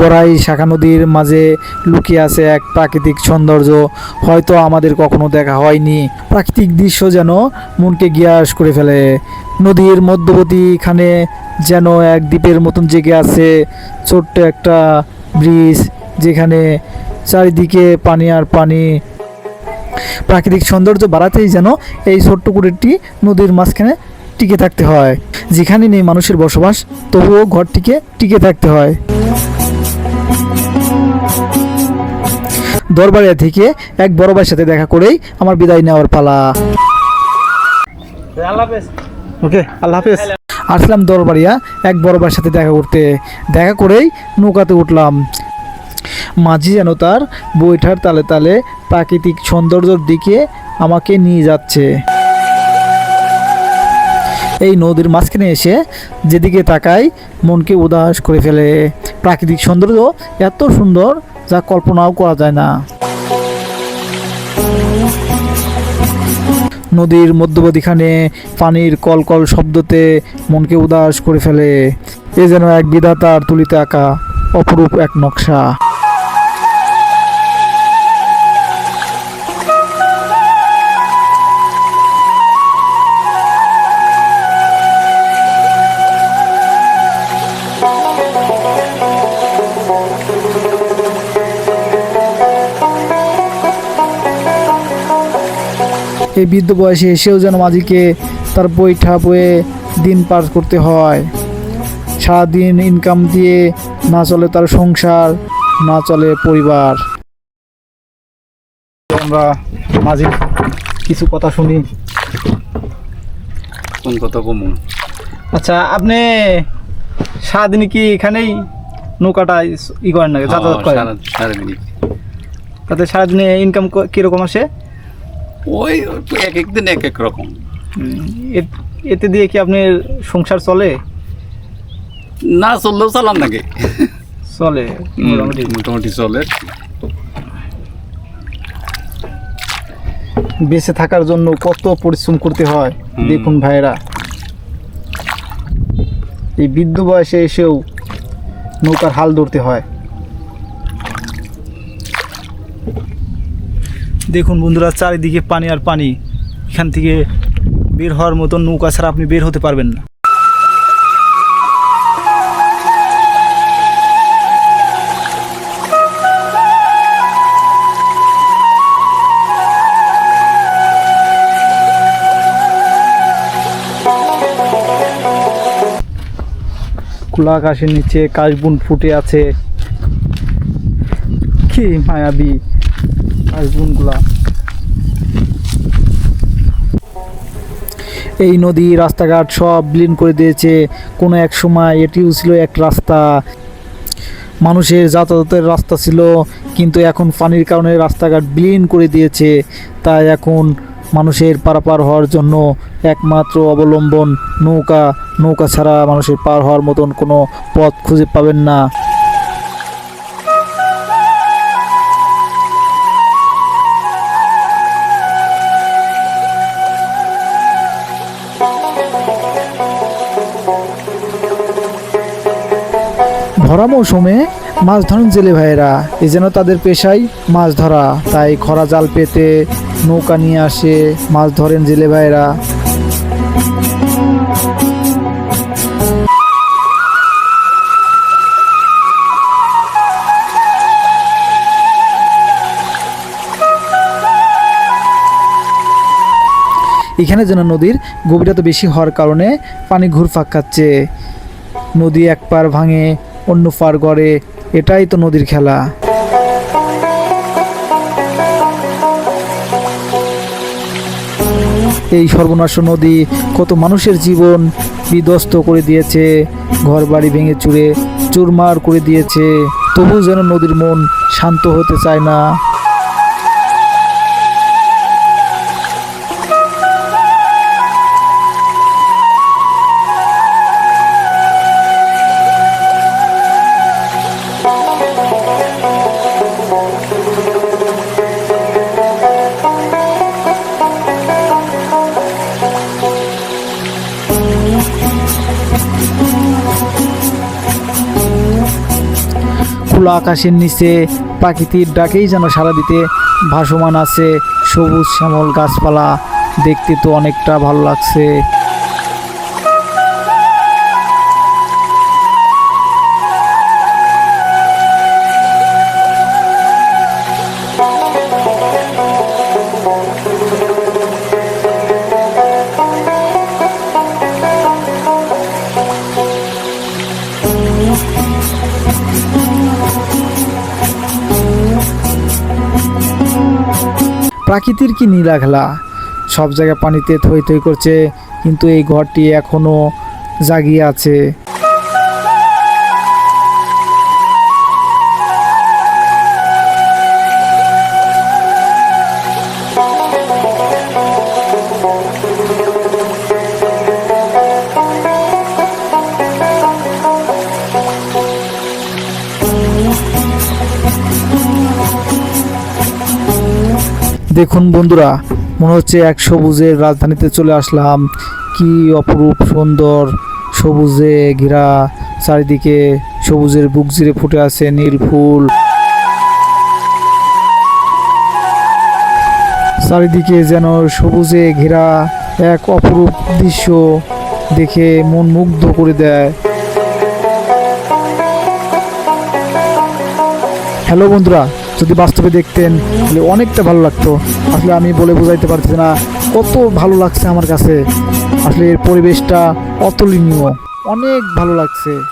গড়াই শাখা নদীর মাঝে লুকিয়ে আছে এক প্রাকৃতিক সৌন্দর্য। হয়তো আমাদের কখনো দেখা হয়নি। প্রাকৃতিক দৃশ্য যেন মনকে গিয়াস করে ফেলে। নদীর মধ্যবর্তীখানে যেন এক দ্বীপের মতন জেগে আছে ছোট্ট একটা ব্রিজ, যেখানে চারিদিকে পানি আর পানি। প্রাকৃতিক সৌন্দর্য বাড়াতেই যেন এই ছোট্ট কুটিরটি নদীর মাঝখানে টিকে থাকতে হয়। যেখানে নেই মানুষের বসবাস, তবুও ঘরটিকে টিকে থাকতে হয়। দরবারিয়া থেকে এক বড় ভাইয়ের সাথে দেখা করেই আমার বিদায় নেওয়ার পালা। হাফেজ। ওকে আল্লাহ হাফেজ। আসলাম দরবারিয়া এক বড় ভাইয়ের সাথে দেখা করতে। দেখা করেই নৌকাতে উঠলাম। মাঝি যেন তার বৈঠার তালে তালে প্রাকৃতিক সৌন্দর্যের দিকে আমাকে নিয়ে যাচ্ছে। এই নদীর মাঝখানে এসে যেদিকে তাকাই মনকে উদাস করে ফেলে। প্রাকৃতিক সৌন্দর্য এত সুন্দর যা কল্পনাও করা যায় না। নদীর মধ্যবধিখানে পানির কলকল শব্দতে মনকে উদাস করে ফেলে। এ যেন এক বিধাতার তুলিতে আঁকা অপরূপ এক নকশা। এই বৃদ্ধ বয়সে এসেও যেন মাঝিকে তার বইঠা বয়ে দিন পার করতে হয়। সারাদিন ইনকাম দিয়ে না চলে তার সংসার না চলে পরিবার। আমরা মাঝি কিছু কথা শুনি। কোন কথা কমু? আচ্ছা আপনি সারাদিন কি এখানেই নৌকাটা ই করেন না যাতায়াত করেন? সারাদিনই। তাতে সারাদিনে ইনকাম কীরকম আসে? ওই এক এক দিন এক এক রকম। এতে দিয়ে কি আপনার সংসার চলে? না চললেও চালাম নাকি। চলে মোটামুটি। মোটামুটি চলে। বেঁচে থাকার জন্য কত পরিশ্রম করতে হয় দেখুন ভাইরা এই বৃদ্ধ বয়সে এসেও নৌকার হাল ধরতে হয়। দেখুন বন্ধুরা, চারিদিকে পানি আর পানি। এখান থেকে বের হওয়ার মতো নৌকা ছাড়া আপনি বের হতে পারবেন না। খোলা আকাশের নিচে কাশবুন ফুটে আছে। কি মায়াবী। এই নদী, রাস্তাঘাট সব বিলীন করে দিয়েছে। কোনো এক সময় এটিও ছিল এক রাস্তা। মানুষের যাতায়াতের রাস্তা ছিল, কিন্তু এখন পানির কারণে রাস্তাঘাট বিলীন করে দিয়েছে। তাই এখন মানুষের পারাপার হওয়ার জন্য একমাত্র অবলম্বন নৌকা। নৌকা ছাড়া মানুষের পার হওয়ার মতন কোনো পথ খুঁজে পাবেন না। ভরা মৌসুমে মাছ ধরেন জেলে ভাইয়েরা। এই যেন তাদের পেশাই মাছ ধরা। তাই খরা জাল পেতে নৌকা নিয়ে আসে মাছ ধরেন জেলে ভাইয়েরা। এখানে যেন নদীর গভীরতা বেশি হওয়ার কারণে পানি ঘুরপাক খাচ্ছে। নদী এক পার ভাঙে অন্য পার করে এটাই তো নদীর খেলা। এই সর্বনাশ নদী কত মানুষের জীবন বিধ্বস্ত করে দিয়েছে ঘর বাড়ি ভেঙে চুরে চুরমার করে দিয়েছে তবু যেন নদীর মন শান্ত হতে চায় না। খোলা আকাশের নিচে প্রাকৃতিক ডাকেই যেন সারা দিতে ভাসমান আছে সবুজ শ্যামল গাছপালা। দেখতে তো অনেকটা ভালো লাগছে। প্রাকৃতির কি নীলা খেলা সব জায়গায় পানিতে থই থই করছে, কিন্তু এই ঘরটি এখনও জাগিয়ে আছে। দেখুন বন্ধুরা, মনে হচ্ছে এক সবুজের রাজধানীতে চলে আসলাম। কি অপরূপ সুন্দর সবুজে ঘেরা চারিদিকে সবুজের বুক জিরে ফুটে আছে নীল ফুল। চারিদিকে যেন সবুজে ঘেরা এক অপরূপ দৃশ্য দেখে মন মুগ্ধ করে দেয়। হ্যালো বন্ধুরা যদি বাস্তবে দেখতেন, তাহলে অনেকটা ভালো লাগতো। আসলে আমি বলে বোঝাইতে পারছি না কত ভালো লাগছে আমার কাছে। আসলে এর পরিবেশটা অতুলনীয়। অনেক ভালো লাগছে।